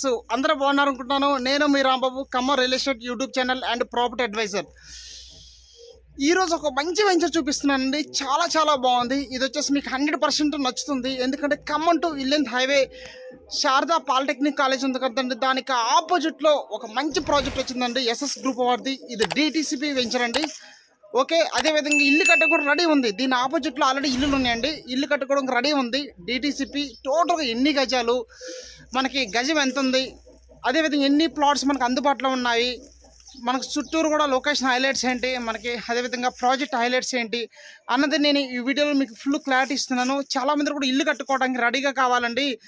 So అందరూ బాగున్నారు అనుకుంటున్నాను నేను మీ Rambabu Kamma real estate YouTube channel and property advisor. ఈరోజు ఒక మంచి వెంచర్ చూపిస్తున్నానండి. చాలా చాలా బాగుంది. ఇది వచ్చేసి మీకు హండ్రెడ్ పర్సెంట్ నచ్చుతుంది. ఎందుకంటే Khammam to Yellandu highway Sharada polytechnic college ఉంది కదండి. దానికి ఆపోజిట్లో ఒక మంచి ప్రాజెక్ట్ వచ్చిందండి. ఎస్ఎస్ గ్రూప్ వారిది. ఇది డిటీసీపీ వెంచర్ అండి. ఓకే అదేవిధంగా ఇల్లు కట్ట కూడా రెడీ ఉంది. దీని ఆపోజిట్లో ఆల్రెడీ ఇల్లులు ఉన్నాయండి. ఇల్లు కట్టుకోవడం రెడీ ఉంది. డిటిసిపి టోటల్గా ఎన్ని గజాలు? మనకి గజం ఎంత ఉంది అదేవిధంగా ఎన్ని ప్లాట్స్ మనకు అందుబాటులో ఉన్నాయి? మనకు చుట్టూరు కూడా లొకేషన్ హైలైట్స్ ఏంటి? మనకి అదేవిధంగా ప్రాజెక్ట్ హైలైట్స్ ఏంటి? అన్నది నేను ఈ వీడియోలో మీకు ఫుల్ క్లారిటీ ఇస్తున్నాను. చాలా మంది కూడా ఇల్లు కట్టుకోవడానికి రెడీగా కావాలండి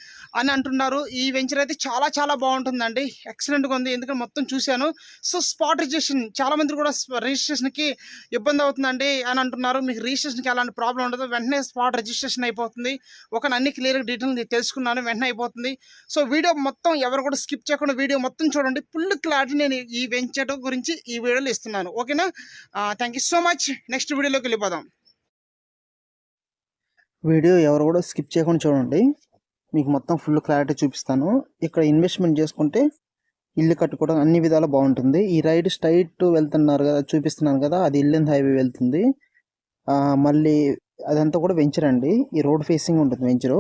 అని అంటున్నారు. ఈ వెంచర్ అయితే చాలా చాలా బాగుంటుందండి. ఎక్సలెంట్గా ఉంది. ఎందుకంటే మొత్తం చూశాను. సో స్పాట్ రిజిస్ట్రేషన్ చాలామంది కూడా రిజిస్ట్రేషన్కి ఇబ్బంది అవుతుందండి అని అంటున్నారు. మీకు రిజిస్ట్రేషన్కి ఎలాంటి ప్రాబ్లం ఉండదు. వెంటనే స్పాట్ రిజిస్ట్రేషన్ అయిపోతుంది. ఒక అన్ని క్లియర్గా డీటెయిల్ తెలుసుకున్నాను. వెంటనే అయిపోతుంది. సో వీడియో మొత్తం ఎవరు కూడా స్కిప్ చేయకుండా వీడియో మొత్తం చూడండి. ఫుల్ క్లారిటీ నేను ఈ వెంచర్ గురించి ఈ వీడియోలో ఇస్తున్నాను. ఓకేనా? Thank you so much next వీడియోలోకి వెళ్ళిపోదాం. వీడియో ఎవరు కూడా స్కిప్ చేయకుండా చూడండి. మీకు మొత్తం ఫుల్ క్లారిటీ చూపిస్తాను. ఇక్కడ ఇన్వెస్ట్మెంట్ చేసుకుంటే ఇల్లు కట్టుకోవడం అన్ని విధాలు బాగుంటుంది. ఈ రైడ్ స్ట్రైట్ వెళ్తున్నారు కదా చూపిస్తున్నాను కదా అది ఇల్లెంద్ హైవే వెళ్తుంది. మళ్ళీ అదంతా కూడా వెంచర్ అండి. ఈ రోడ్ ఫేసింగ్ ఉంటుంది వెంచరు.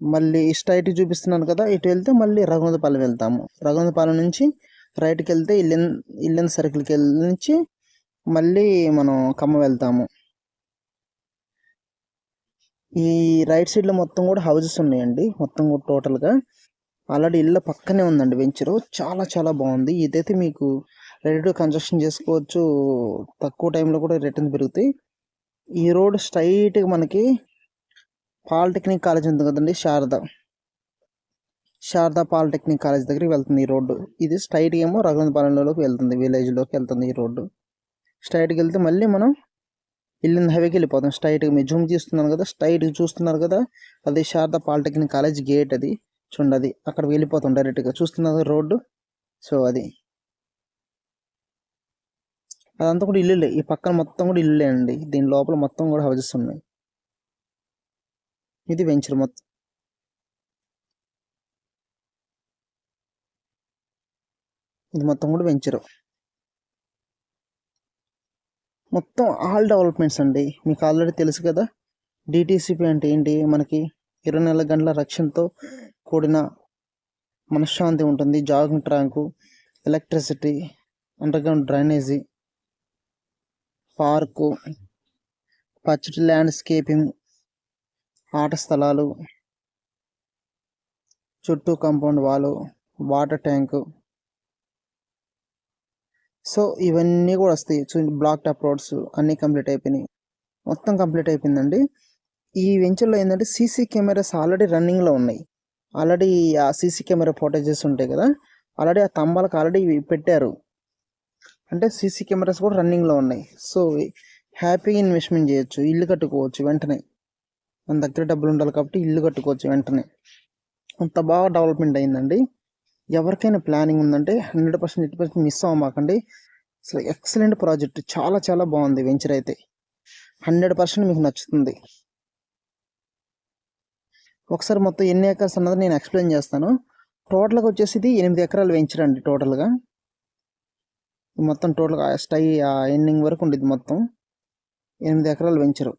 మళ్ళీ స్ట్రైట్ చూపిస్తున్నాను కదా ఇటు వెళ్తే మళ్ళీ రఘునాథపాలెం వెళ్తాము. రఘునాథపాలెం నుంచి రైట్కి వెళ్తే ఇల్లెన్ ఇల్లెన్ సర్కిల్కి వెళ్ళి నుంచి మళ్ళీ మనం ఖమ్మం వెళ్తాము. ఈ రైట్ సైడ్లో మొత్తం కూడా హౌజెస్ ఉన్నాయండి మొత్తం కూడా టోటల్గా. ఆల్రెడీ ఇళ్ళ పక్కనే ఉందండి వెంచరు చాలా చాలా బాగుంది. ఇదైతే మీకు రెడీ టు కన్స్ట్రక్షన్ చేసుకోవచ్చు తక్కువ టైంలో కూడా రిటర్న్ పెరుగుతాయి. ఈ రోడ్ స్ట్రైట్గా మనకి పాలిటెక్నిక్ కాలేజ్ ఉంది కదండి శారద. శారదా పాలిటెక్నిక్ కాలేజ్ దగ్గరికి వెళ్తుంది ఈ రోడ్డు. ఇది స్ట్రైట్ ఏమో రఘునాథపాలెంలోకి వెళ్తుంది విలేజ్లోకి వెళ్తుంది ఈ రోడ్డు. స్ట్రైట్ వెళ్తే మళ్ళీ మనం ఇల్లింది హైవేకి వెళ్ళిపోతాం. స్ట్రైట్గా మీరు జూమ్ చేస్తున్నాను కదా స్ట్రైట్గా చూస్తున్నారు కదా అది శారదా పాలిటెక్నిక్ కాలేజ్ గేట్ అది. చూడండి అది అక్కడ వెళ్ళిపోతాం డైరెక్ట్గా. చూస్తున్నారు రోడ్డు? సో అది. అదంతా కూడా ఇల్లులే. ఈ పక్కన మొత్తం కూడా ఇల్లులే అండి దీని లోపల మొత్తం కూడా హౌజెస్ ఉన్నాయి. ఇది వెంచర్ మొత్తం. ఇది మొత్తం కూడా వెంచరు. మొత్తం ఆల్ డెవలప్మెంట్స్ అండి. మీకు ఆల్రెడీ తెలుసు కదా డిటీసీపీ అంటే ఏంటి? మనకి ఇరవై నాలుగు గంటల రక్షణతో కూడిన మనశ్శాంతి ఉంటుంది. Jogging track electricity underground drainage park పచ్చటి ల్యాండ్స్కేపింగ్ ఆట స్థలాలు చుట్టూ కాంపౌండ్ వాలు వాటర్ ట్యాంకు సో ఇవన్నీ కూడా వస్తాయి. చూడండి బ్లాక్ టాప్ రోడ్స్ అన్నీ కంప్లీట్ అయిపోయినాయి. మొత్తం కంప్లీట్ అయిపోయిందండి. ఈ వెంచర్లో ఏంటంటే సీసీ కెమెరాస్ ఆల్రెడీ రన్నింగ్లో ఉన్నాయి. ఆల్రెడీ ఆ సీసీ కెమెరా ఫోటేజెస్ ఉంటాయి కదా. ఆల్రెడీ ఆ తంబాలకు ఆల్రెడీ పెట్టారు. అంటే సీసీ కెమెరాస్ కూడా రన్నింగ్లో ఉన్నాయి. సో హ్యాపీగా ఇన్వెస్ట్మెంట్ చేయొచ్చు. ఇల్లు కట్టుకోవచ్చు వెంటనే. మన దగ్గర డబ్బులు ఉండాలి కాబట్టి ఇల్లు కట్టుకోవచ్చు వెంటనే. అంత బాగా డెవలప్మెంట్ అయిందండి. ఎవరికైనా ప్లానింగ్ ఉందంటే hundred percent eighty percent miss అవ్వమాకండి. అసలు ఎక్సలెంట్ ప్రాజెక్ట్ చాలా చాలా బాగుంది వెంచర్ అయితే. హండ్రెడ్ పర్సెంట్ మీకు నచ్చుతుంది. ఒకసారి మొత్తం ఎన్ని ఎకర్స్ అన్నది నేను ఎక్స్ప్లెయిన్ చేస్తాను. టోటల్గా వచ్చేసి ఇది ఎనిమిది ఎకరాలు వెంచర్ అండి టోటల్గా. మొత్తం టోటల్గా స్టై ఎండింగ్ వరకు ఉండేది మొత్తం. ఎనిమిది ఎకరాలు వెంచరు.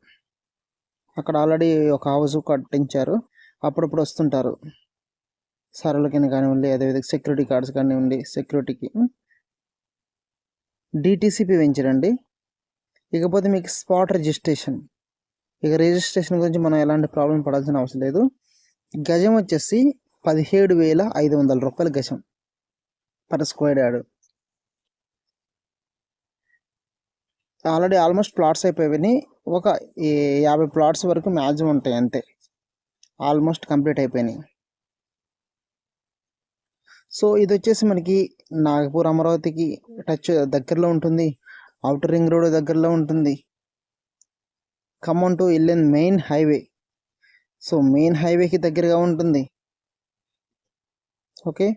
అక్కడ ఆల్రెడీ ఒక హౌస్ కట్టించారు. అప్పుడప్పుడు వస్తుంటారు. సరళకి కానివ్వండి అదేవిధంగా సెక్యూరిటీ గార్డ్స్ కానివ్వండి సెక్యూరిటీకి. డిటీసీపీ వెంచరండి ఇకపోతే మీకు స్పాట్ రిజిస్ట్రేషన్. ఇక రిజిస్ట్రేషన్ గురించి మనం ఎలాంటి ప్రాబ్లం పడాల్సిన అవసరం లేదు. గజం వచ్చేసి పదిహేడు వేల ఐదు వందల రూపాయల గజం per square yard. Already almost plots అయిపోయినాయి. ఒక యాభై ప్లాట్స్ వరకు మ్యాక్సిమం ఉంటాయి అంతే. ఆల్మోస్ట్ కంప్లీట్ అయిపోయినాయి. సో ఇది వచ్చేసి మనకి నాగపూర్ అమరావతికి టచ్ దగ్గరలో ఉంటుంది. అవుటర్ రింగ్ రోడ్ దగ్గరలో ఉంటుంది. Khammam to Yellandu main highway so main హైవేకి దగ్గరగా ఉంటుంది. ఓకే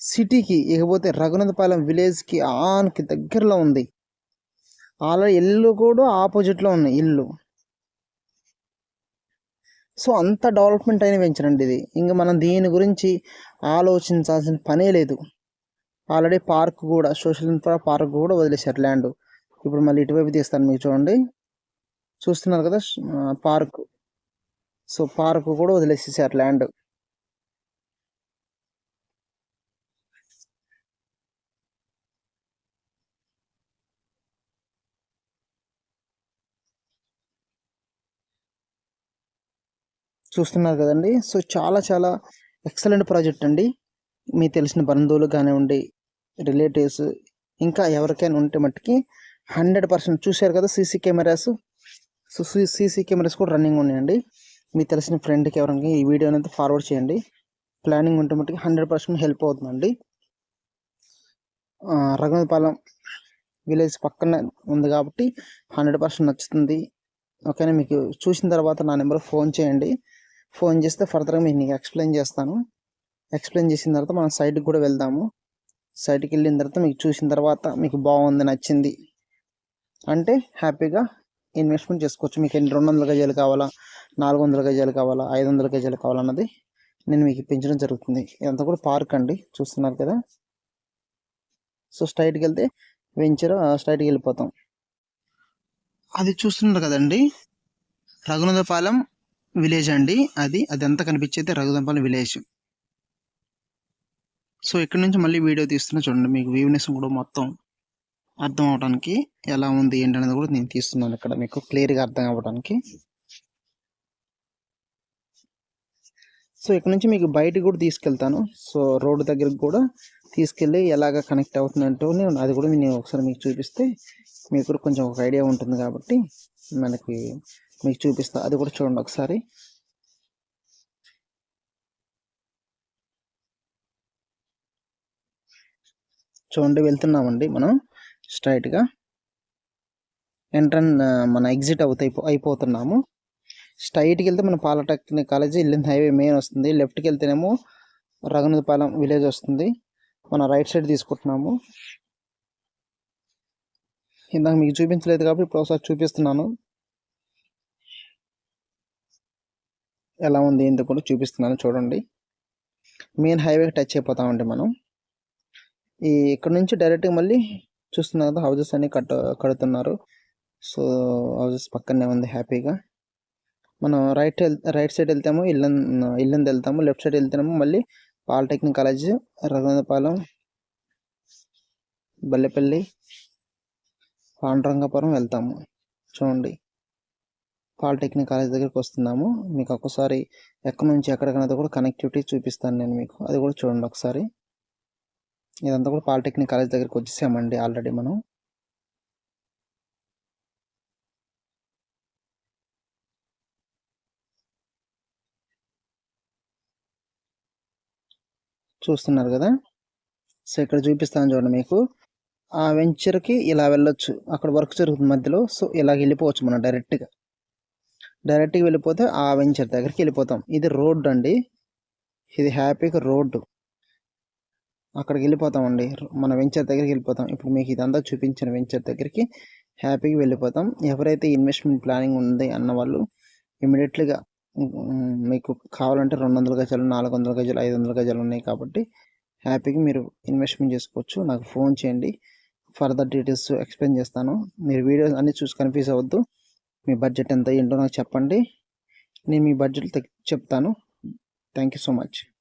సిటీకి ఇకపోతే రఘునాథపాలెం విలేజ్కి ఆన్కి దగ్గరలో ఉంది. వాళ్ళ ఇల్లు కూడా ఆపోజిట్లో ఉన్నాయి ఇల్లు. సో అంత డెవలప్మెంట్ అయిన వెంచర్ అండి ఇది. ఇంకా మనం దీని గురించి ఆలోచించాల్సిన పనే లేదు. ఆల్రెడీ పార్క్ కూడా సోషల్ ఇన్ఫ్రా పార్క్ కూడా వదిలేశారు ల్యాండ్. ఇప్పుడు మళ్ళీ ఇటువైపు తీస్తాను మీకు చూడండి. చూస్తున్నారు కదా పార్క్. సో పార్క్ కూడా వదిలేసేసారు ల్యాండ్. చూస్తున్నారు కదండి. సో చాలా చాలా ఎక్సలెంట్ ప్రాజెక్ట్ అండి. మీకు తెలిసిన బంధువులు కానివ్వండి రిలేటివ్స్ ఇంకా ఎవరికైనా ఉంటే మట్టుకి హండ్రెడ్ పర్సెంట్ చూశారు కదా CC cameras. So CC cameras కూడా రన్నింగ్ ఉన్నాయండి. మీకు తెలిసిన ఫ్రెండ్కి ఎవరికి ఈ వీడియో అనేది ఫార్వర్డ్ చేయండి. ప్లానింగ్ ఉంటే మట్టుకి హండ్రెడ్ పర్సెంట్ హెల్ప్ అవుతుందండి. రఘునాథపాలెం విలేజ్ పక్కన ఉంది కాబట్టి హండ్రెడ్ పర్సెంట్ నచ్చుతుంది. ఓకేనా మీకు చూసిన తర్వాత నా నెంబర్ ఫోన్ చేయండి. ఫోన్ చేస్తే ఫర్దర్గా మీకు నీకు ఎక్స్ప్లెయిన్ చేస్తాను. ఎక్స్ప్లెయిన్ చేసిన తర్వాత మనం సైట్కి కూడా వెళ్దాము. సైట్కి వెళ్ళిన తర్వాత మీకు చూసిన తర్వాత మీకు బాగుంది నచ్చింది అంటే హ్యాపీగా ఇన్వెస్ట్మెంట్ చేసుకోవచ్చు. మీకు ఎన్ని రెండు వందల గజాలు కావాలా నాలుగు వందల గజాలు కావాలా ఐదు వందల గజాలు కావాలన్నది నేను మీకు ఇప్పించడం జరుగుతుంది. ఇదంతా కూడా పార్క్ అండి చూస్తున్నారు కదా. సో స్ట్రైట్కి వెళ్తే వెంచర్ స్ట్రైట్కి వెళ్ళిపోతాం. అది చూస్తున్నారు కదండి. రఘునాథపాలెం విలేజ్ అండి. అది అది కనిపించేది రఘునాథపాలెం విలేజ్ సో ఇక్కడ నుంచి మళ్ళీ వీడియో తీస్తున్నా చూడండి. మీకు వీవ్నెస్ కూడా మొత్తం అర్థం అవడానికి ఎలా ఉంది ఏంటి అనేది కూడా నేను తీస్తున్నాను ఇక్కడ మీకు క్లియర్గా అర్థం అవ్వడానికి సో ఇక్కడ నుంచి మీకు బయటకు కూడా తీసుకెళ్తాను. సో రోడ్డు దగ్గరికి కూడా తీసుకెళ్ళి ఎలాగ కనెక్ట్ అవుతుందంటూ నేను అది కూడా నేను ఒకసారి మీకు చూపిస్తే మీకు కూడా కొంచెం ఒక ఐడియా ఉంటుంది కాబట్టి మనకి మీకు చూపిస్తా. అది కూడా చూడండి ఒకసారి. చూడండి వెళ్తున్నామండి మనం స్ట్రైట్గా ఎంట్రన్ మన ఎగ్జిట్ అవుతాయి అయిపోతున్నాము. స్ట్రైట్కి వెళ్తే మన పాలటెక్నిక్ కాలేజీ వెళ్ళిన హైవే మెయిన్ వస్తుంది. లెఫ్ట్కి వెళ్తేనేమో రఘునాథపాలెం విలేజ్ వస్తుంది. మనం రైట్ సైడ్ తీసుకుంటున్నాము. ఇందాక మీకు చూపించలేదు కాబట్టి ఇప్పుడు ఒకసారి చూపిస్తున్నాను. ఎలా ఉంది ఏంటో కూడా చూపిస్తున్నాను చూడండి. మెయిన్ హైవేకి టచ్ అయిపోతామండి మనం. ఈ ఇక్కడ నుంచి డైరెక్ట్గా మళ్ళీ చూస్తున్నారు కదా హౌజెస్ అన్నీ కట్ట కడుతున్నారు. సో హౌజెస్ పక్కనే ఉంది హ్యాపీగా. మనం రైట్ రైట్ సైడ్ వెళ్తాము ఇల్లు ఇల్లంది వెళ్తాము లెఫ్ట్ సైడ్ వెళ్తాము మళ్ళీ పాలిటెక్నిక్ కాలేజ్ రఘునాథపాలెం బల్లెపల్లి పాండురంగపురం వెళ్తాము. చూడండి. పాలిటెక్నిక్ కాలేజ్ దగ్గరికి వస్తున్నాము. మీకు ఒక్కసారి ఎక్కడి నుంచి ఎక్కడికైనా కూడా కనెక్టివిటీ చూపిస్తాను నేను మీకు. అది కూడా చూడండి ఒకసారి. ఇదంతా కూడా పాలిటెక్నిక్ కాలేజ్ దగ్గరికి వచ్చేసామండి ఆల్రెడీ మనం. చూస్తున్నారు కదా? సో ఇక్కడ చూపిస్తాను చూడండి మీకు. ఆ వెంచర్కి ఇలా వెళ్ళొచ్చు. అక్కడ వర్క్ జరుగుతుంది మధ్యలో. సో ఇలా వెళ్ళిపోవచ్చు మనం డైరెక్ట్గా డైరెక్ట్గా వెళ్ళిపోతే ఆ వెంచర్ దగ్గరికి వెళ్ళిపోతాం. ఇది రోడ్డు అండి. ఇది హ్యాపీగా రోడ్డు అక్కడికి వెళ్ళిపోతామండి. మన వెంచర్ దగ్గరికి వెళ్ళిపోతాం. ఇప్పుడు మీకు ఇదంతా చూపించిన వెంచర్ దగ్గరికి హ్యాపీగా వెళ్ళిపోతాం. ఎవరైతే ఇన్వెస్ట్మెంట్ ప్లానింగ్ ఉంది అన్న వాళ్ళు ఇమీడియట్లీగా మీకు కావాలంటే రెండు వందల గజాలు నాలుగు వందల గజాలు ఐదు వందల గజాలు ఉన్నాయి కాబట్టి హ్యాపీగా మీరు ఇన్వెస్ట్మెంట్ చేసుకోవచ్చు. నాకు ఫోన్ చేయండి. ఫర్దర్ డీటెయిల్స్ ఎక్స్ప్లెయిన్ చేస్తాను. మీరు వీడియోస్ అన్నీ చూసి కన్ఫ్యూజ్ అవ్వద్దు. మీ బడ్జెట్ ఎంత ఏంటో నాకు చెప్పండి. నేను మీ బడ్జెట్ చెప్తాను. Thank you so much